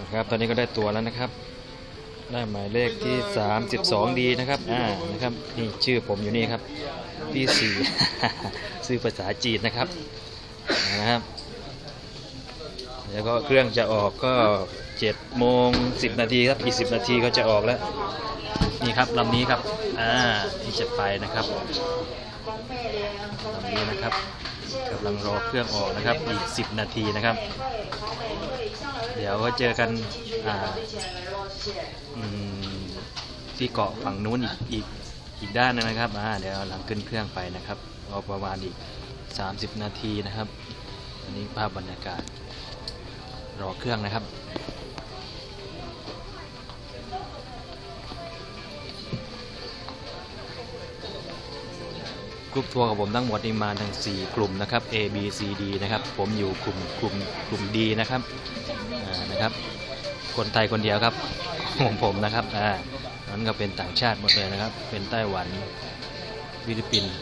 นะครับตอนนี้ก็ได้ตัวแล้วนะครับ ได้หมายเลขที่ 32 ดีนะครับอ่านะครับนี่ชื่อผมอยู่นี่ครับพี่สี่ซื้อภาษาจีนนะครับนะครับแล้วก็เครื่องจะออกก็7โมง10 นาทีครับอีก10 นาทีก็จะออกแล้ว นี่ครับลำนี้ครับอ่าที่จะไปนะครับลำนี้นะครับ กำลังรอเครื่องออกนะครับอีก 10 นาทีนะครับ เดี๋ยวก็เจอกันที่เกาะฝั่งนู้นอีกอีกอีกด้านหนึงนะครับเดี๋ยวหลังขึ้นเครื่องไปนะครับรอประมาณอีก 30 นาทีนะครับ อันนี้ภาพบรรยากาศรอเครื่องนะครับ กรุ๊ปทัวร์ของผมทั้งหมดนี่มาทั้ง 4 กลุ่มนะครับ A B C D นะครับ ผมอยู่กลุ่มกลุ่มกลุ่ม D นะครับนะครับ คนไทยคนเดียวครับของผมนะครับอ่านั้นก็เป็นต่างชาติหมดเลยนะครับ เป็นไต้หวันฟิลิปปินส์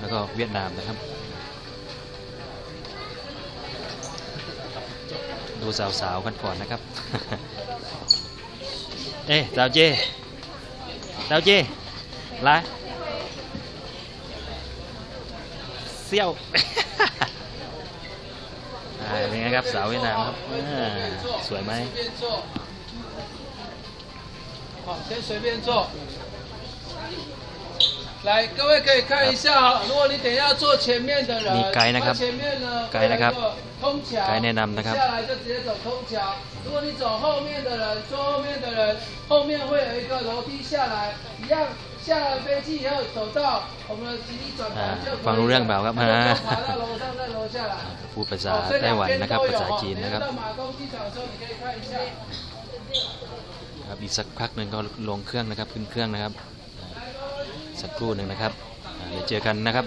แล้วก็เวียดนามนะครับ ดูสาวๆกันก่อนนะครับ เอ๊ะสาวเจสาวเจไล เซี่ยวเป็นไงครับสาวเวียดนามครับสวยไหมองเซนสว 来，各位可以看一下哈，如果你等一下坐前面的人，你改那个他前面呢，改那个会有一通桥，改แนะนำนะครับ 下来就直接走通桥。如果你走后面的人，坐后面的人，后面会有一个楼梯下来，一样下了飞机以后走到我们的极地转 อ่า 盘就可以了。 ฟังรู้เรื่องเปล่าครับ 他 อ่า 们就爬到楼上再楼下来。 พูดภาษา 哦，这 ไต้ 两 หวัน 边 นะครับ 都 ภา 有 ษา 哈。 จีน 等一 นะครับ 下到马公机场的时候，你可以看一下。 ครับอีกสักพักหนึ่งก็ลงเครื่องนะครับขึ้นเครื่องนะครับอ่า สักครู่หนึ่งนะครับเดี๋ยวเจอกันนะครับ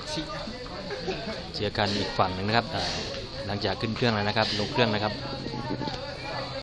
เจอกันอีกฝั่งหนึ่งนะครับ หลังจากขึ้นเครื่องแล้วนะครับ ลงเครื่องนะครับ